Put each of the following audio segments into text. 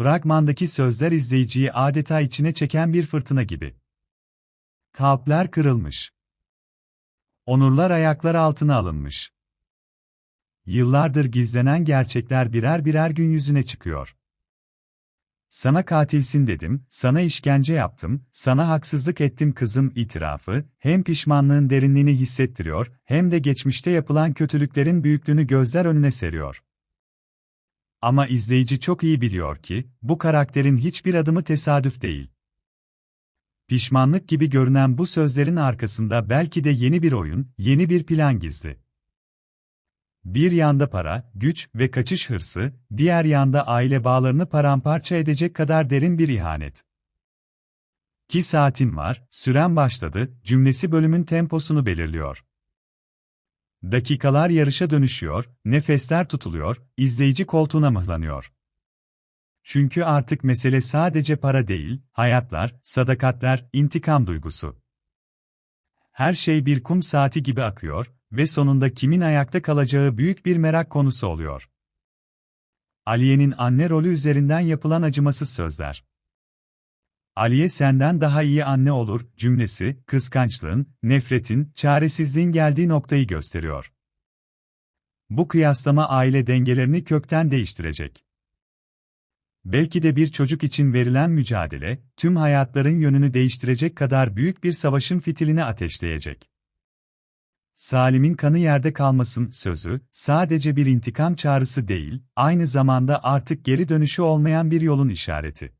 Fragmandaki sözler izleyiciyi adeta içine çeken bir fırtına gibi. Kalpler kırılmış. Onurlar ayaklar altına alınmış. Yıllardır gizlenen gerçekler birer birer gün yüzüne çıkıyor. Sana katilsin dedim, sana işkence yaptım, sana haksızlık ettim kızım itirafı, hem pişmanlığın derinliğini hissettiriyor, hem de geçmişte yapılan kötülüklerin büyüklüğünü gözler önüne seriyor. Ama izleyici çok iyi biliyor ki, bu karakterin hiçbir adımı tesadüf değil. Pişmanlık gibi görünen bu sözlerin arkasında belki de yeni bir oyun, yeni bir plan gizli. Bir yanda para, güç ve kaçış hırsı, diğer yanda aile bağlarını paramparça edecek kadar derin bir ihanet. Ki saatin var, süren başladı, cümlesi bölümün temposunu belirliyor. Dakikalar yarışa dönüşüyor, nefesler tutuluyor, izleyici koltuğuna mıhlanıyor. Çünkü artık mesele sadece para değil, hayatlar, sadakatler, intikam duygusu. Her şey bir kum saati gibi akıyor ve sonunda kimin ayakta kalacağı büyük bir merak konusu oluyor. Aliye'nin anne rolü üzerinden yapılan acımasız sözler. Aliye senden daha iyi anne olur cümlesi, kıskançlığın, nefretin, çaresizliğin geldiği noktayı gösteriyor. Bu kıyaslama aile dengelerini kökten değiştirecek. Belki de bir çocuk için verilen mücadele, tüm hayatların yönünü değiştirecek kadar büyük bir savaşın fitilini ateşleyecek. Salim'in kanı yerde kalmasın sözü, sadece bir intikam çağrısı değil, aynı zamanda artık geri dönüşü olmayan bir yolun işareti.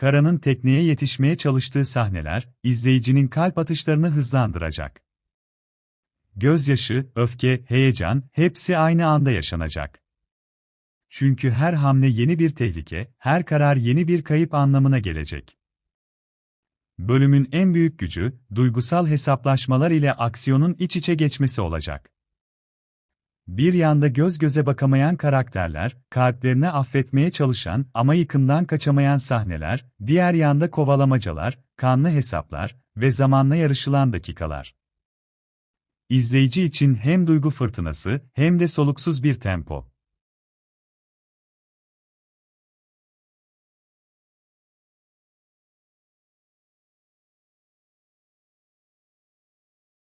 Kara'nın tekneye yetişmeye çalıştığı sahneler, izleyicinin kalp atışlarını hızlandıracak. Gözyaşı, öfke, heyecan, hepsi aynı anda yaşanacak. Çünkü her hamle yeni bir tehlike, her karar yeni bir kayıp anlamına gelecek. Bölümün en büyük gücü, duygusal hesaplaşmalar ile aksiyonun iç içe geçmesi olacak. Bir yanda göz göze bakamayan karakterler, kalplerini affetmeye çalışan ama yıkımdan kaçamayan sahneler, diğer yanda kovalamacalar, kanlı hesaplar ve zamanla yarışılan dakikalar. İzleyici için hem duygu fırtınası hem de soluksuz bir tempo.